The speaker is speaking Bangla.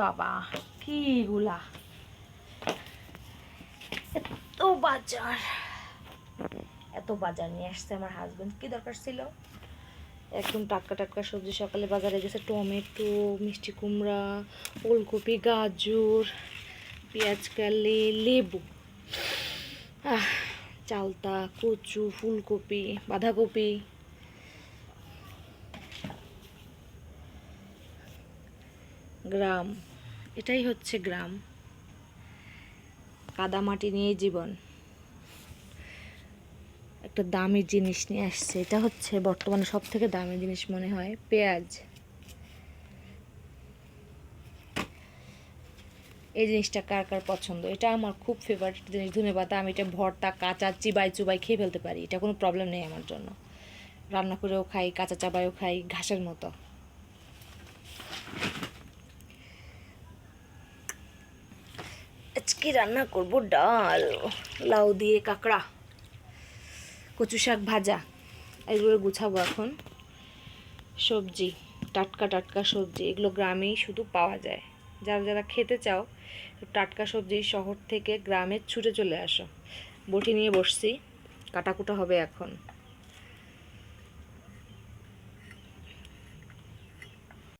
বাবা, কি এগুলা এত বাজার। এত বাজার নিয়ে আসছে আমার হাজবেন্ড কি দরকার ছিল? একদম টাটকা টাটকা সবজি সকালে বাজারে গেছে, টমেটো, মিষ্টি কুমড়া, ওলকপি, গাজর, পেঁয়াজ, কালি, লেবু। চালতা, কচু, ফুলকপি, বাঁধাকপি। গ্রাম। এটাই হচ্ছে গ্রাম। কাদামাটি নিয়ে জীবন। একটা দামি জিনিস নিয়ে আসছে। এটা হচ্ছে বর্তমানে সব থেকে দামি জিনিস মনে হয়, পেঁয়াজ। এই জিনিসটা কার কার পছন্দ? এটা আমার খুব ফেভারিট জিনিস ধনে পাতা আমি এটা ভর্তা, কাঁচা, চিবাই, চুবাই খেয়ে ফেলতে পারি। এটা কোনো প্রবলেম নেই আমার জন্য। রান্না করেও খাই, কাঁচা চাবাইও খাই, ঘাসের মতো। আজকে রান্না করব ডাল, লাউ দিয়ে কাঁকড়া, কচু শাক ভাজা, এগুলো গুছাবো এখন। সবজি, টাটকা টাটকা সবজি, এগুলো গ্রামেই শুধু পাওয়া যায়। যারা যারা খেতে চাও, টাটকা সবজি শহর থেকে গ্রামে ছুটে চলে আসো। বটি নিয়ে বসছি, কাটাকুটা হবে এখন।